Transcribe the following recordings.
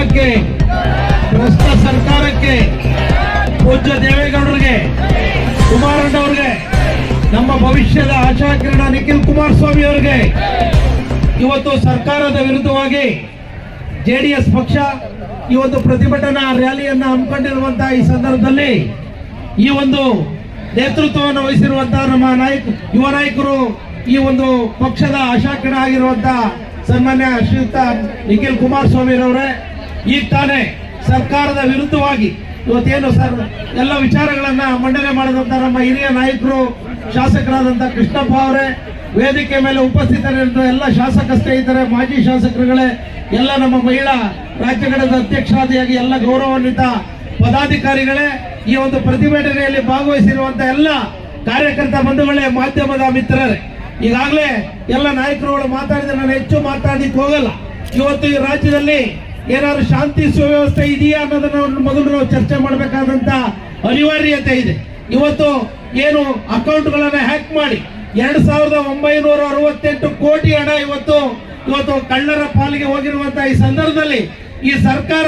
ಸರ್ಕಾರಕ್ಕೆ ಭ್ರಷ್ಟ ಸರ್ಕಾರಕ್ಕೆ, ಪೂಜ್ಯ ದೇವೇಗೌಡರಿಗೆ, ಕುಮಾರಣ್ಣವ್ರಿಗೆ, ನಮ್ಮ ಭವಿಷ್ಯದ ಆಶಾಕಿರಣ ನಿಖಿಲ್ ಕುಮಾರಸ್ವಾಮಿ ಅವರಿಗೆ, ಇವತ್ತು ಸರ್ಕಾರದ ವಿರುದ್ಧವಾಗಿ ಜೆ ಡಿ ಎಸ್ ಪಕ್ಷ ಇವತ್ತು ಪ್ರತಿಭಟನಾ ರ್ಯಾಲಿಯನ್ನ ಹಮ್ಮಿಕೊಂಡಿರುವಂತಹ ಈ ಸಂದರ್ಭದಲ್ಲಿ ಈ ಒಂದು ನೇತೃತ್ವವನ್ನು ವಹಿಸಿರುವಂತಹ ನಮ್ಮ ನಾಯಕ, ಯುವ ನಾಯಕರು ಈ ಒಂದು ಪಕ್ಷದ ಆಶಾಕಿರಣ ಆಗಿರುವಂತಹ ಸನ್ಮಾನ್ಯ ಶ್ರೀಯುತ ನಿಖಿಲ್ ಕುಮಾರಸ್ವಾಮಿ ಅವರೇ ಈಗ ತಾನೇ ಸರ್ಕಾರದ ವಿರುದ್ಧವಾಗಿ ಇವತ್ತೇನು ಸರ್ ಎಲ್ಲ ವಿಚಾರಗಳನ್ನ ಮಂಡನೆ ಮಾಡಿದಂತ ನಮ್ಮ ಹಿರಿಯ ನಾಯಕರು, ಶಾಸಕರಾದಂತ ಕೃಷ್ಣಪ್ಪ ಅವರೇ, ವೇದಿಕೆ ಮೇಲೆ ಉಪಸ್ಥಿತರಿರುವ ಎಲ್ಲ ಶಾಸಕ ಸ್ನೇಹಿತರೆ, ಮಾಜಿ ಶಾಸಕರುಗಳೇ, ಎಲ್ಲ ನಮ್ಮ ಮಹಿಳಾ ರಾಜ್ಯ ಘಟಕದ ಅಧ್ಯಕ್ಷರಾದಿಯಾಗಿ ಎಲ್ಲ ಗೌರವಾನ್ವಿತ ಪದಾಧಿಕಾರಿಗಳೇ, ಈ ಒಂದು ಪ್ರತಿಭಟನೆಯಲ್ಲಿ ಭಾಗವಹಿಸಿರುವಂತ ಎಲ್ಲ ಕಾರ್ಯಕರ್ತ ಬಂಧುಗಳೇ, ಮಾಧ್ಯಮದ ಮಿತ್ರರೇ. ಈಗಾಗಲೇ ಎಲ್ಲ ನಾಯಕರುಗಳು ಮಾತಾಡಿದ್ರೆ ನಾನು ಹೆಚ್ಚು ಮಾತಾಡಲಿಕ್ಕೆ ಹೋಗಲ್ಲ. ಇವತ್ತು ಈ ರಾಜ್ಯದಲ್ಲಿ ಏನಾದ್ರು ಶಾಂತಿ ಸುವ್ಯವಸ್ಥೆ ಇದೆಯಾ ಅನ್ನೋದನ್ನ ಮೊದಲು ನಾವು ಚರ್ಚೆ ಮಾಡಬೇಕಾದಂತ ಅನಿವಾರ್ಯತೆ ಇದೆ. ಇವತ್ತು ಏನು ಅಕೌಂಟ್ಗಳನ್ನ ಹ್ಯಾಕ್ ಮಾಡಿ ಎರಡ್ ಸಾವಿರದ ಒಂಬೈನೂರ ಅರವತ್ತೆಂಟು ಕೋಟಿ ಹಣ ಇವತ್ತು ಇವತ್ತು ಕಳ್ಳರ ಪಾಲಿಗೆ ಹೋಗಿರುವಂತ ಈ ಸಂದರ್ಭದಲ್ಲಿ ಈ ಸರ್ಕಾರ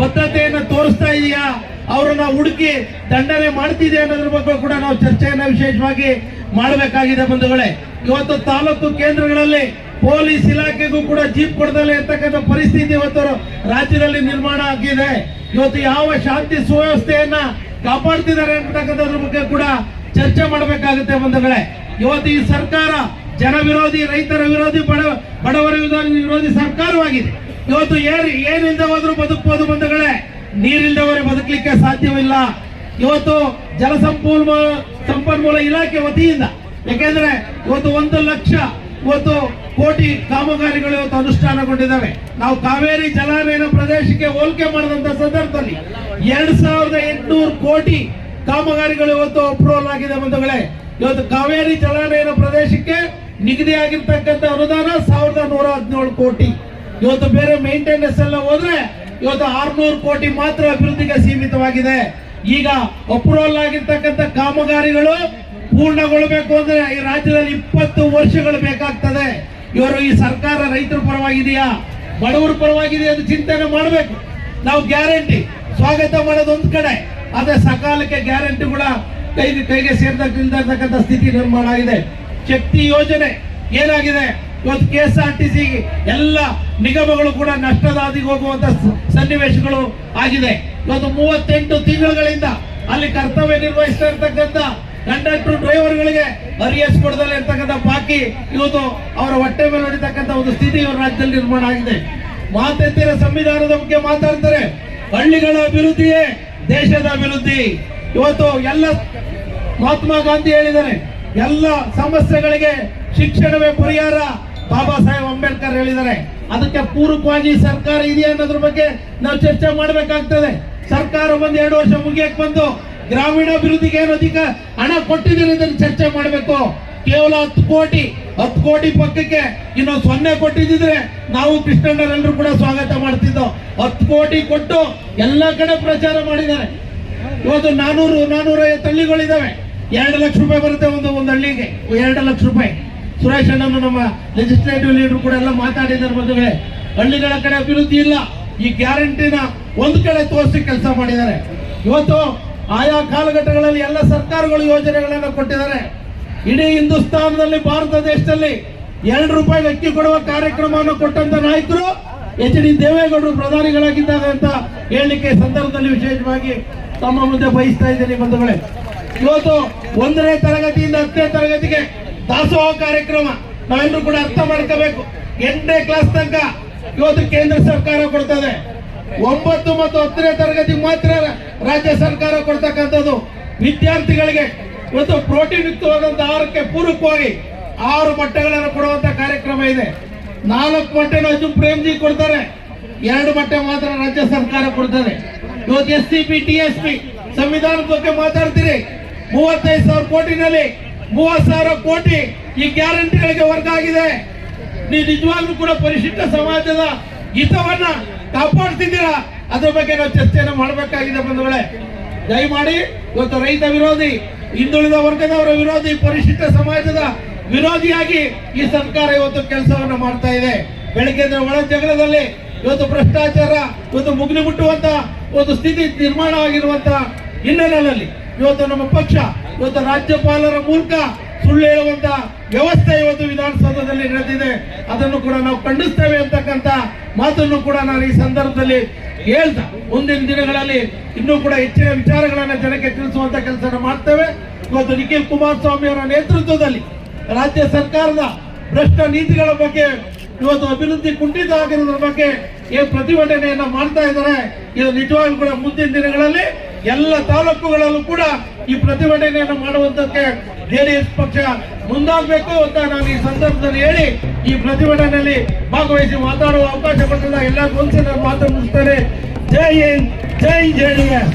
ಬದ್ಧತೆಯನ್ನು ತೋರಿಸ್ತಾ ಇದೆಯಾ? ಅವರನ್ನ ಹುಡುಕಿ ದಂಡನೆ ಮಾಡ್ತಿದೆ ಅನ್ನೋದ್ರ ಬಗ್ಗೆ ಕೂಡ ನಾವು ಚರ್ಚೆಯನ್ನ ವಿಶೇಷವಾಗಿ ಮಾಡಬೇಕಾಗಿದೆ ಬಂಧುಗಳೇ. ಇವತ್ತು ತಾಲೂಕು ಕೇಂದ್ರಗಳಲ್ಲಿ ಪೊಲೀಸ್ ಇಲಾಖೆಗೂ ಕೂಡ ಜೀಪ್ ಕೊಡದಲ್ಲೇ ಇರ್ತಕ್ಕಂಥ ಪರಿಸ್ಥಿತಿ ಇವತ್ತು ರಾಜ್ಯದಲ್ಲಿ ನಿರ್ಮಾಣ ಆಗಿದೆ. ಇವತ್ತು ಯಾವ ಶಾಂತಿ ಸುವ್ಯವಸ್ಥೆಯನ್ನ ಕಾಪಾಡ್ತಿದ್ದಾರೆ ಅಂತಕ್ಕಂಥದ್ರ ಬಗ್ಗೆ ಕೂಡ ಚರ್ಚೆ ಮಾಡಬೇಕಾಗುತ್ತೆ ಬಂಧುಗಳೇ. ಇವತ್ತು ಈ ಸರ್ಕಾರ ಜನ ವಿರೋಧಿ, ರೈತರ ವಿರೋಧಿ, ಬಡ, ಬಡವರ ವಿರೋಧಿ ಸರ್ಕಾರವಾಗಿದೆ. ಇವತ್ತು ಏನು ಏನಿಂದ ಹೋದ್ರೂ ಬದುಕಬಹುದು ಬಂಧುಗಳೇ. ನೀರಿಲ್ದವರೆ ಬದುಕಲಿಕ್ಕೆ ಸಾಧ್ಯವಿಲ್ಲ. ಇವತ್ತು ಜಲಸಂಪನ್ಮೂಲ, ಸಂಪನ್ಮೂಲ ಇಲಾಖೆ ವತಿಯಿಂದ, ಯಾಕೆಂದ್ರೆ ಇವತ್ತು ಒಂದು ಲಕ್ಷ ಇವತ್ತು ಕೋಟಿ ಕಾಮಗಾರಿಗಳು ಇವತ್ತು ಅನುಷ್ಠಾನಗೊಂಡಿದ್ದಾವೆ. ನಾವು ಕಾವೇರಿ ಜಲಾನಯನ ಪ್ರದೇಶಕ್ಕೆ ಹೋಲಿಕೆ ಮಾಡಿದಂತ ಸಂದರ್ಭದಲ್ಲಿ ಎರಡ್ ಸಾವಿರದ ಎಂಟುನೂರು ಕೋಟಿ ಕಾಮಗಾರಿಗಳು ಇವತ್ತು ಅಪ್ರೂವಲ್ ಆಗಿದೆ ಬಂಧುಗಳೇ. ಇವತ್ತು ಕಾವೇರಿ ಜಲಾನಯನ ಪ್ರದೇಶಕ್ಕೆ ನಿಗದಿಯಾಗಿರ್ತಕ್ಕಂಥ ಅನುದಾನ ಸಾವಿರದ ನೂರ ಹದಿನೇಳು ಕೋಟಿ. ಇವತ್ತು ಬೇರೆ ಮೇಂಟೆನೆನ್ಸ್ ಎಲ್ಲ ಹೋದ್ರೆ ಇವತ್ತು ಆರ್ನೂರು ಕೋಟಿ ಮಾತ್ರ ಅಭಿವೃದ್ಧಿಗೆ ಸೀಮಿತವಾಗಿದೆ. ಈಗ ಅಪ್ರೂವಲ್ ಆಗಿರ್ತಕ್ಕಂಥ ಕಾಮಗಾರಿಗಳು ಪೂರ್ಣಗೊಳ್ಳಬೇಕು ಅಂದ್ರೆ ಈ ರಾಜ್ಯದಲ್ಲಿ ಇಪ್ಪತ್ತು ವರ್ಷಗಳು ಬೇಕಾಗ್ತದೆ. ಇವರು ಈ ಸರ್ಕಾರ ರೈತರ ಪರವಾಗಿದೆಯಾ? ಬಡವರ ಪರವಾಗಿದೆಯಾ ಅಂತ ಚಿಂತನೆ ಮಾಡಬೇಕು. ನಾವು ಗ್ಯಾರಂಟಿ. ಸ್ವಾಗತ ಮಾಡೋದು ಒಂದ್ ಕಡೆ. ಆದರೆ ಸಕಾಲಕ್ಕೆ ಗ್ಯಾರಂಟಿ ಕೂಡ ಕೈಗೆ ಕೈಗೆ ಸ್ಥಿತಿ ನಿರ್ಮಾಣ ಆಗಿದೆ. ಶಕ್ತಿ ಯೋಜನೆ ಏನಾಗಿದೆ? ಇವತ್ತು K S R T C ಎಲ್ಲ ನಿಗಮಗಳು ಕೂಡ ನಷ್ಟದ ಹಾದಿಗೆ ಹೋಗುವಂತ ಸನ್ನಿವೇಶಗಳು ಆಗಿದೆ. ಇವತ್ತು ಮೂವತ್ತೆಂಟು ತಿಂಗಳುಗಳಿಂದ ಅಲ್ಲಿ ಕರ್ತವ್ಯ ನಿರ್ವಹಿಸ್ತಾ ಇರ್ತಕ್ಕಂಥ ಕಂಡಕ್ಟರ್ ಡ್ರೈವರ್ಗಳಿಗೆ ಅರಿಯಸ್ ಕೊಡದಲ್ಲೇ ಇರ್ತಕ್ಕಂಥ ಬಾಕಿ ಇವತ್ತು ಅವರ ಹೊಟ್ಟೆ ಮೇಲೆ ಹೊಡಿತಕ್ಕಂಥ ಒಂದು ಸ್ಥಿತಿ ಇವರ ರಾಜ್ಯದಲ್ಲಿ ನಿರ್ಮಾಣ ಆಗಿದೆ. ಮಾತೆತ್ತಿರ ಸಂವಿಧಾನದ ಬಗ್ಗೆ ಮಾತಾಡ್ತಾರೆ. ಹಳ್ಳಿಗಳ ಅಭಿವೃದ್ಧಿಯೇ ದೇಶದ ಅಭಿವೃದ್ಧಿ. ಇವತ್ತು ಎಲ್ಲ ಮಹಾತ್ಮ ಗಾಂಧಿ ಹೇಳಿದ್ದಾರೆ, ಎಲ್ಲ ಸಮಸ್ಯೆಗಳಿಗೆ ಶಿಕ್ಷಣವೇ ಪರಿಹಾರ ಬಾಬಾ ಸಾಹೇಬ್ ಅಂಬೇಡ್ಕರ್ ಹೇಳಿದ್ದಾರೆ. ಅದಕ್ಕೆ ಪೂರಕವಾಗಿ ಸರ್ಕಾರ ಇದೆಯಾ ಅನ್ನೋದ್ರ ಬಗ್ಗೆ ನಾವು ಚರ್ಚೆ ಮಾಡಬೇಕಾಗ್ತದೆ. ಸರ್ಕಾರ ಬಂದು ಎರಡು ವರ್ಷ ಮುಗಿಯಕ್ಕೆ ಬಂದು ಗ್ರಾಮೀಣಾಭಿವೃದ್ಧಿಗೆ ಏನು ಅಧಿಕ ಹಣ ಕೊಟ್ಟಿದ್ದೀರಿ ಇದನ್ನು ಚರ್ಚೆ ಮಾಡಬೇಕು. ಕೇವಲ ಹತ್ತು ಕೋಟಿ ಹತ್ತು ಕೋಟಿ ಪಕ್ಕಕ್ಕೆ ಇನ್ನೊಂದು ಸೊನ್ನೆ ಕೊಟ್ಟಿದ್ದಿದ್ರೆ ನಾವು ಕೃಷ್ಣಣ್ಣರೆಲ್ಲರೂ ಕೂಡ ಸ್ವಾಗತ ಮಾಡ್ತಿದ್ದೋ. ಹತ್ತು ಕೋಟಿ ಕೊಟ್ಟು ಎಲ್ಲ ಕಡೆ ಪ್ರಚಾರ ಮಾಡಿದ್ದಾರೆ. ಇವತ್ತು ನಾನೂರು, ನಾನೂರೈವತ್ತು ಹಳ್ಳಿಗಳಿದ್ದಾವೆ. ಎರಡು ಲಕ್ಷ ರೂಪಾಯಿ ಬರುತ್ತೆ ಒಂದು ಒಂದು ಹಳ್ಳಿಗೆ. ಎರಡು ಲಕ್ಷ ರೂಪಾಯಿ. ಸುರೇಶ್ ನಮ್ಮ ಲೆಜಿಸ್ಲೇಟಿವ್ ಲೀಡರ್ ಕೂಡ ಎಲ್ಲ ಮಾತಾಡಿದ್ದಾರೆ ಬಂಧುಗಳೇ. ಹಳ್ಳಿಗಳ ಕಡೆ ಅಭಿವೃದ್ಧಿ ಇಲ್ಲ. ಈ ಗ್ಯಾರಂಟಿನ ಒಂದು ಕಡೆ ತೋರಿಸಿ ಕೆಲಸ ಮಾಡಿದ್ದಾರೆ. ಇವತ್ತು ಆಯಾ ಕಾಲಘಟ್ಟಗಳಲ್ಲಿ ಎಲ್ಲ ಸರ್ಕಾರಗಳು ಯೋಜನೆಗಳನ್ನು ಕೊಟ್ಟಿದ್ದಾರೆ. ಇಡೀ ಹಿಂದೂಸ್ತಾನದಲ್ಲಿ, ಭಾರತ ದೇಶದಲ್ಲಿ ಎರಡು ರೂಪಾಯಿ ಅಕ್ಕಿ ಕೊಡುವ ಕಾರ್ಯಕ್ರಮವನ್ನು ಕೊಟ್ಟಂತ ನಾಯಕರು ಎಚ್ ಡಿ ದೇವೇಗೌಡರು ಪ್ರಧಾನಿಗಳಾಗಿದ್ದಾರೆ ಅಂತ ಹೇಳಲಿಕ್ಕೆ ಸಂದರ್ಭದಲ್ಲಿ ವಿಶೇಷವಾಗಿ ತಮ್ಮ ಮುಂದೆ ಬಯಸ್ತಾ ಇದ್ದೀನಿ ಬಂಧುಗಳೇ. ಇವತ್ತು ಒಂದನೇ ತರಗತಿಯಿಂದ ಹತ್ತನೇ ತರಗತಿಗೆ ದಾಸೋಹ ಕಾರ್ಯಕ್ರಮ. ನಾವೆಲ್ಲರೂ ಕೂಡ ಅರ್ಥ ಮಾಡ್ಕೋಬೇಕು. ಎಂಟನೇ ಕ್ಲಾಸ್ ತನಕ ಇವತ್ತು ಕೇಂದ್ರ ಸರ್ಕಾರ ಕೊಡ್ತದೆ. ಒಂಬತ್ತು ಮತ್ತು ಹತ್ತನೇ ತರಗತಿ ಮಾತ್ರ ರಾಜ್ಯ ಸರ್ಕಾರ ಕೊಡ್ತಕ್ಕಂಥದ್ದು. ವಿದ್ಯಾರ್ಥಿಗಳಿಗೆ ಇವತ್ತು ಪ್ರೋಟೀನ್ ಯುಕ್ತವಾದಂಥ ಆಹಾರಕ್ಕೆ ಪೂರಕವಾಗಿ ಆರು ಬಟ್ಟೆಗಳನ್ನು ಕೊಡುವಂತ ಕಾರ್ಯಕ್ರಮ ಇದೆ. ನಾಲ್ಕು ಮೊಟ್ಟೆನ ಅಜು ಪ್ರೇಮ್ಜಿ ಕೊಡ್ತಾರೆ. ಎರಡು ಬಟ್ಟೆ ಮಾತ್ರ ರಾಜ್ಯ ಸರ್ಕಾರ ಕೊಡ್ತಾರೆ ಇವತ್ತು S C P T S P ಸಂವಿಧಾನದ ಬಗ್ಗೆ ಮಾತಾಡ್ತೀರಿ. ಮೂವತ್ತೈದು ಸಾವಿರ ಕೋಟಿನಲ್ಲಿ ಮೂವತ್ತು ಸಾವಿರ ಕೋಟಿ ಈ ಗ್ಯಾರಂಟಿಗಳಿಗೆ ವರ್ಗ ಆಗಿದೆ ನೀವು ನಿಜವಾಗ್ಲೂ ಕೂಡ ಪರಿಶಿಷ್ಟ ಸಮಾಜದ ಹಿತವನ್ನ ಕಾಪಾಡ್ತಿದ್ದೀರಾ? ಅದ್ರ ಬಗ್ಗೆ ನಾವು ಚರ್ಚೆಯನ್ನು ಮಾಡಬೇಕಾಗಿದೆ ಬಂಧುಗಳೇ. ದಯಮಾಡಿ ಇವತ್ತು ರೈತ ವಿರೋಧಿ, ಹಿಂದುಳಿದ ವರ್ಗದವರ ವಿರೋಧಿ, ಪರಿಶಿಷ್ಟ ಸಮಾಜದ ವಿರೋಧಿಯಾಗಿ ಈ ಸರ್ಕಾರ ಇವತ್ತು ಕೆಲಸವನ್ನು ಮಾಡ್ತಾ ಇದೆ. ಬೆಳಗ್ಗೆ ಒಳ ಜಗಳದಲ್ಲಿ ಇವತ್ತು ಭ್ರಷ್ಟಾಚಾರ, ಇವತ್ತು ಮುಗಿಲು ಮುಟ್ಟುವಂತ ಒಂದು ಸ್ಥಿತಿ ನಿರ್ಮಾಣ ಆಗಿರುವಂತ ಹಿನ್ನೆಲೆಯಲ್ಲಿ ಇವತ್ತು ನಮ್ಮ ಪಕ್ಷ, ಇವತ್ತು ರಾಜ್ಯಪಾಲರ ಮೂಲಕ ಸುಳ್ಳು ಹೇಳುವಂತ ವ್ಯವಸ್ಥೆ ಇವತ್ತು ವಿಧಾನಸೌಧದಲ್ಲಿ ನಡೆದಿದೆ. ಅದನ್ನು ಕೂಡ ನಾವು ಖಂಡಿಸ್ತೇವೆ ಅಂತಕ್ಕಂಥ ಮಾತನ್ನು ಕೂಡ ನಾನು ಈ ಸಂದರ್ಭದಲ್ಲಿ ಹೇಳ್ದ. ಮುಂದಿನ ದಿನಗಳಲ್ಲಿ ಇನ್ನೂ ಕೂಡ ಹೆಚ್ಚಿನ ವಿಚಾರಗಳನ್ನ ಜನಕ್ಕೆ ತಿಳಿಸುವಂತ ಕೆಲಸ ಮಾಡ್ತೇವೆ. ಇವತ್ತು ನಿಖಿಲ್ ಕುಮಾರಸ್ವಾಮಿ ಅವರ ನೇತೃತ್ವದಲ್ಲಿ ರಾಜ್ಯ ಸರ್ಕಾರದ ಭ್ರಷ್ಟ ನೀತಿಗಳ ಬಗ್ಗೆ ಇವತ್ತು ಅಭಿವೃದ್ಧಿ ಕುಂಠಿತ ಆಗಿರೋದ್ರ ಬಗ್ಗೆ ಏನ್ ಪ್ರತಿಭಟನೆಯನ್ನ ಮಾಡ್ತಾ ಇದ್ದಾರೆ, ಇದು ನಿಜವಾಗ್ಲೂ ಕೂಡ ಮುಂದಿನ ದಿನಗಳಲ್ಲಿ ಎಲ್ಲ ತಾಲೂಕುಗಳಲ್ಲೂ ಕೂಡ ಈ ಪ್ರತಿಭಟನೆಯನ್ನು ಮಾಡುವಂತಕ್ಕೆ ಜೆಡಿಎಸ್ ಪಕ್ಷ ಮುಂದಾಗಬೇಕು ಅಂತ ನಾನು ಈ ಸಂದರ್ಭದಲ್ಲಿ ಹೇಳಿ ಈ ಪ್ರತಿಭಟನೆಯಲ್ಲಿ ಭಾಗವಹಿಸಿ ಮಾತಾಡುವ ಅವಕಾಶ ಕೊಟ್ಟಿಲ್ಲ ಎಲ್ಲ ಮಾತನ್ನು ಮುಗಿಸ್ತೇನೆ. ಜೈ ಹಿಂದ್, ಜೈ ಜೆಡಿಎಸ್